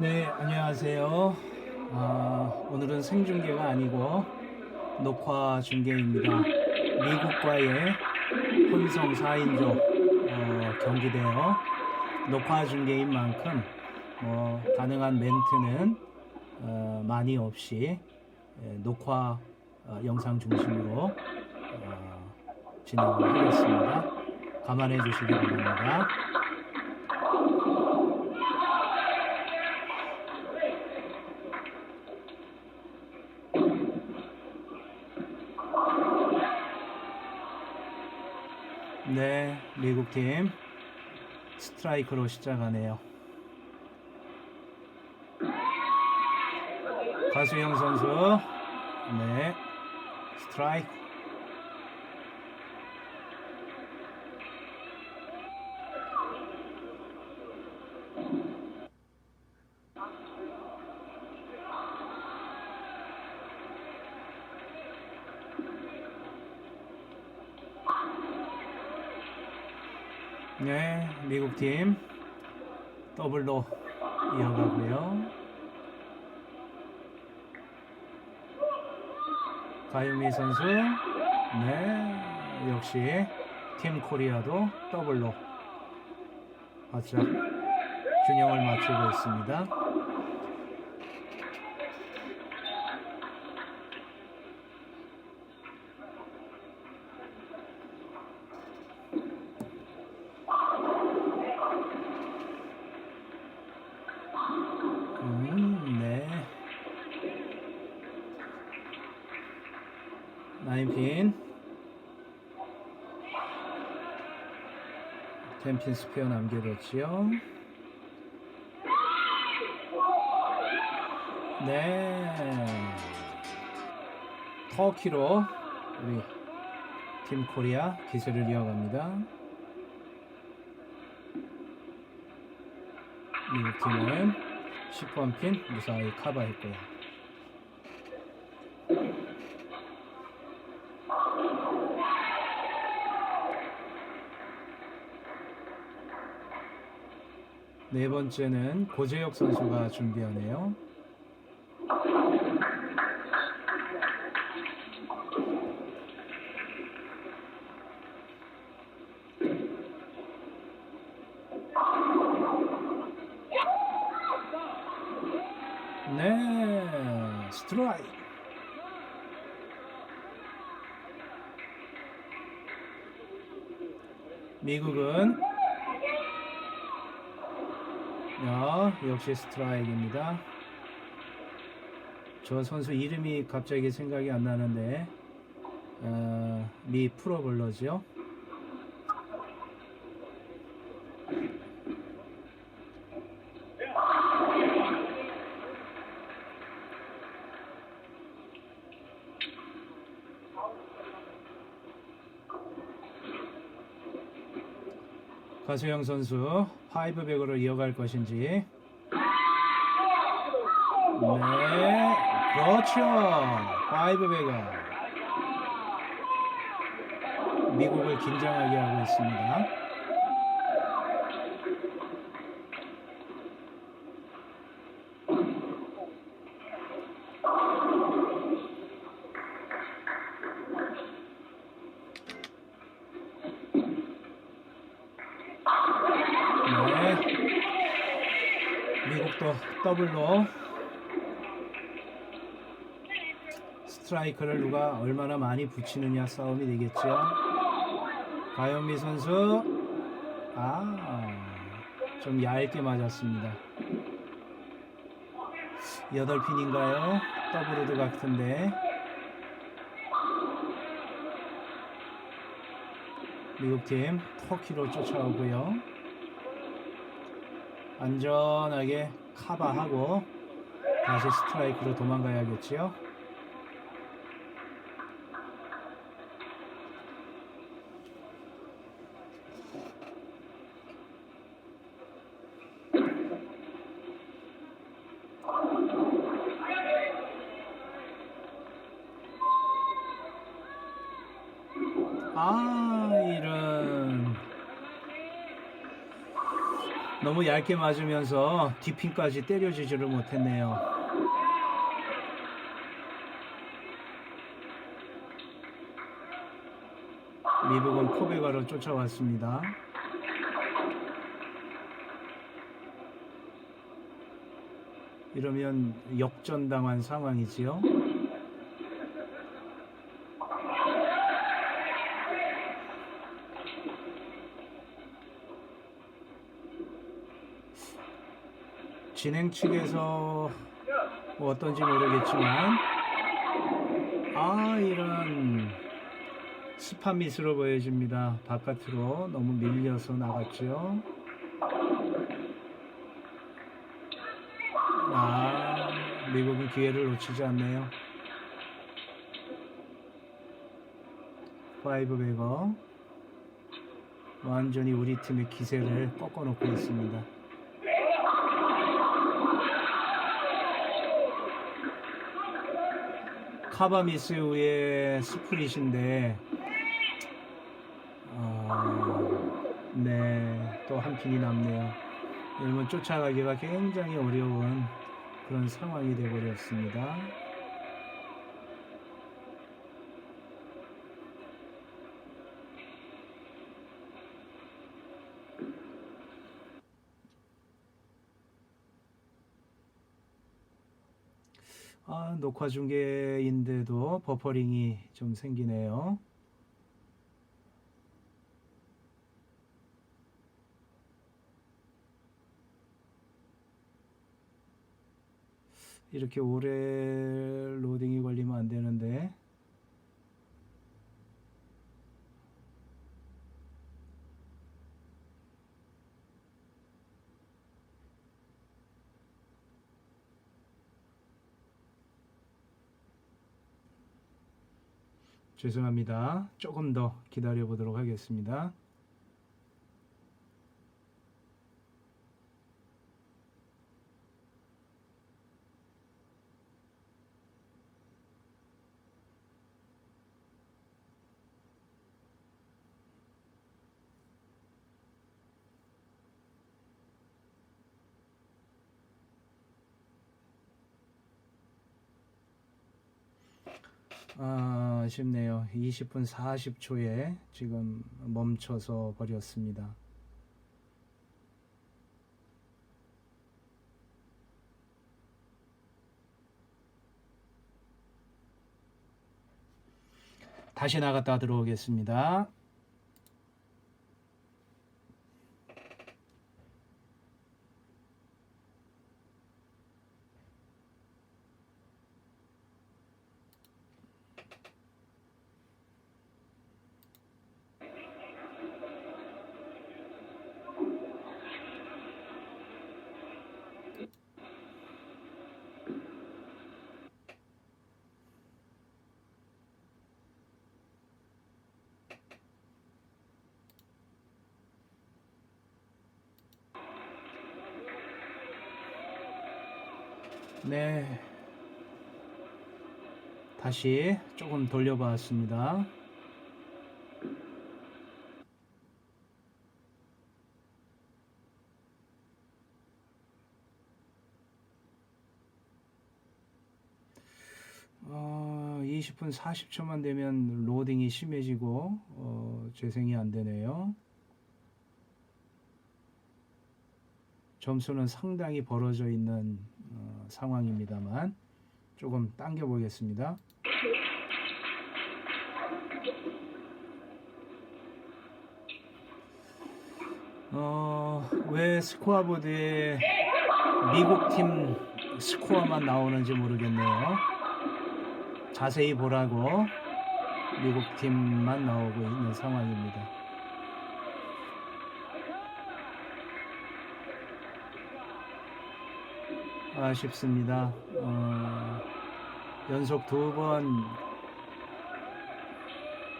네, 안녕하세요. 아, 오늘은 생중계가 아니고 녹화 중계입니다. 미국과의 혼성 4인조 어, 경기대요. 녹화 중계인 만큼 뭐 가능한 멘트는 어, 많이 없이 예, 녹화 어, 영상 중심으로 어, 진행을 하겠습니다. 감안해 주시기 바랍니다. 네, 미국 팀 스트라이크로 시작하네요. 가수영 선수, 네, 스트라이크. 네, 미국 팀 더블로 이어가고요. 가유미 선수, 네, 역시 팀 코리아도 더블로 바짝 균형을 맞추고 있습니다. 나인핀. 텐핀 스페어 남겨뒀지요. 네. 터키로 우리 팀 코리아 기세를 이어갑니다. 미국 팀은 10번 핀 무사히 커버했고요. 네 번째는 고재혁 선수가 준비하네요. 네, 스트라이크. 미국은 야, 역시 스트라이크입니다. 저 선수 이름이 갑자기 생각이 안 나는데 어, 미 프로볼러죠. 가수영 선수 파이브백으로 이어갈 것인지. 네 그렇죠. 파이브백을 미국을 긴장하게 하고 있습니다 더블로 스트라이크를 누가 얼마나 많이 붙이느냐 싸움이 되겠죠. 가현미 선수 아좀 얇게 맞았습니다. 여덟 핀인가요? 더블로드 같은데 미국 팀 터키로 쫓아오고요. 안전하게 카바하고 다시 스트라이크로 도망가야겠지요. 아 이런 너무 얇게 맞으면서 뒷핀까지 때려주지를 못했네요. 미국은 포베가로 쫓아왔습니다. 이러면 역전당한 상황이지요. 진행 측에서 뭐 어떤지 모르겠지만 아 이런 스파 미스로 보여집니다. 바깥으로 너무 밀려서 나갔죠. 아 미국은 기회를 놓치지 않네요. 파이브 베거 완전히 우리 팀의 기세를 꺾어놓고 있습니다. 카바미스의 스프릿인데 어, 네, 또 한 핀이 남네요. 이러면 쫓아가기가 굉장히 어려운 그런 상황이 되어버렸습니다. 아, 녹화 중계인데도 버퍼링이 좀 생기네요. 이렇게 오래 로딩이 걸리면 안 되는데 죄송합니다. 조금 더 기다려 보도록 하겠습니다. 아, 아쉽네요. 20분 40초에 지금 멈춰서 버렸습니다. 다시 나갔다 들어오겠습니다. 네. 다시 조금 돌려봤습니다. 어, 20분 40초만 되면 로딩이 심해지고 어, 재생이 안 되네요. 점수는 상당히 벌어져 있는 어, 상황입니다만 조금 당겨 보겠습니다. 어, 왜 스코어보드에 미국 팀 스코어만 나오는지 모르겠네요. 자세히 보라고 미국 팀만 나오고 있는 상황입니다. 아쉽습니다. 어, 연속 두 번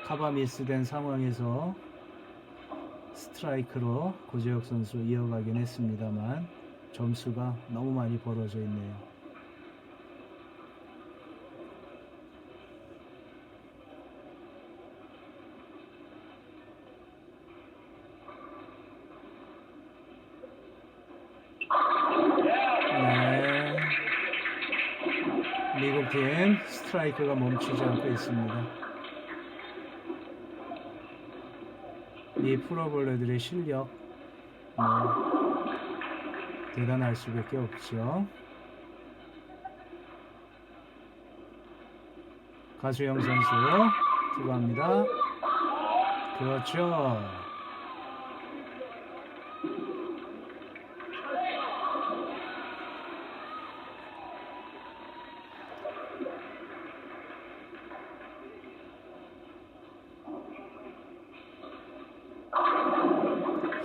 카바 미스된 상황에서 스트라이크로 고재혁 선수 이어가긴 했습니다만 점수가 너무 많이 벌어져 있네요. 미국팀 스트라이크가 멈추지 않고 있습니다. 이 프로볼러들의 실력 뭐 대단할 수밖에 없죠. 가수영 선수 투구합니다. 그렇죠.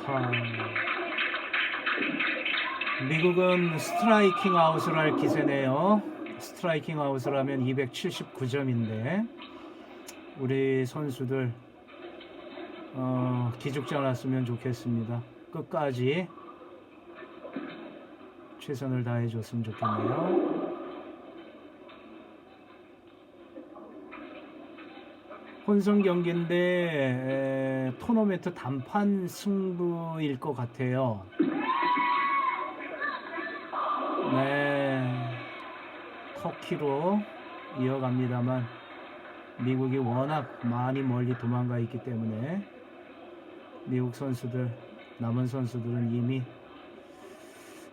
하... 미국은 스트라이킹 아웃을 할 기세네요. 스트라이킹 아웃을 하면 279점인데 우리 선수들 어, 기죽지 않았으면 좋겠습니다. 끝까지 최선을 다해 줬으면 좋겠네요. 혼성 경기인데 에, 토너멘트 단판 승부일 것 같아요. 네, 터키로 이어갑니다만 미국이 워낙 많이 멀리 도망가 있기 때문에 미국 선수들 남은 선수들은 이미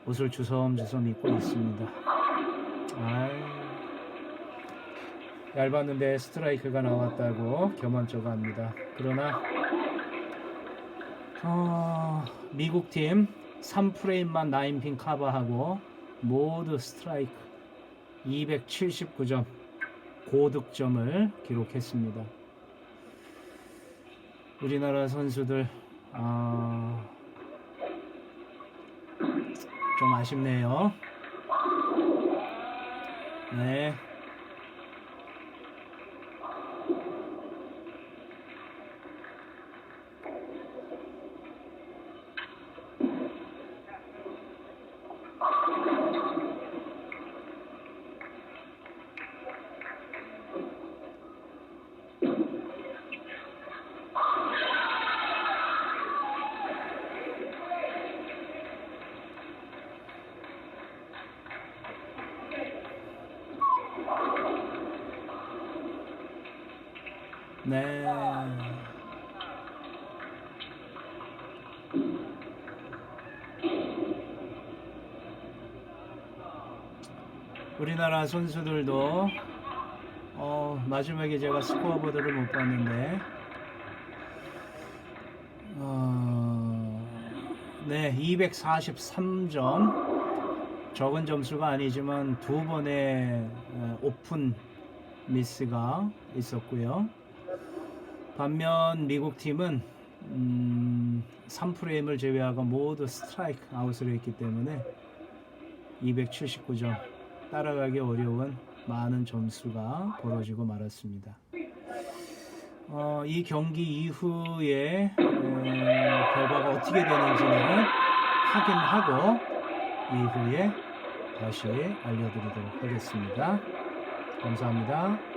옷을 주섬주섬 입고 있습니다. 아이, 얇았는데 스트라이크가 나왔다고 겸언쩍어 합니다. 그러나 어, 미국 팀 3프레임만 나인핀 커버하고 모두 스트라이크 279점 고득점을 기록했습니다. 우리나라 선수들 아, 좀 아쉽네요. 네. 네. 우리나라 선수들도 어, 마지막에 제가 스코어보드를 못 봤는데 어, 네, 243점 적은 점수가 아니지만 두 번의 어, 오픈 미스가 있었고요. 반면 미국 팀은 음, 3프레임을 제외하고 모두 스트라이크 아웃을 했기 때문에 279점 따라가기 어려운 많은 점수가 벌어지고 말았습니다. 어, 이 경기 이후에 에, 결과가 어떻게 되는지는 확인하고 이후에 다시 알려드리도록 하겠습니다. 감사합니다.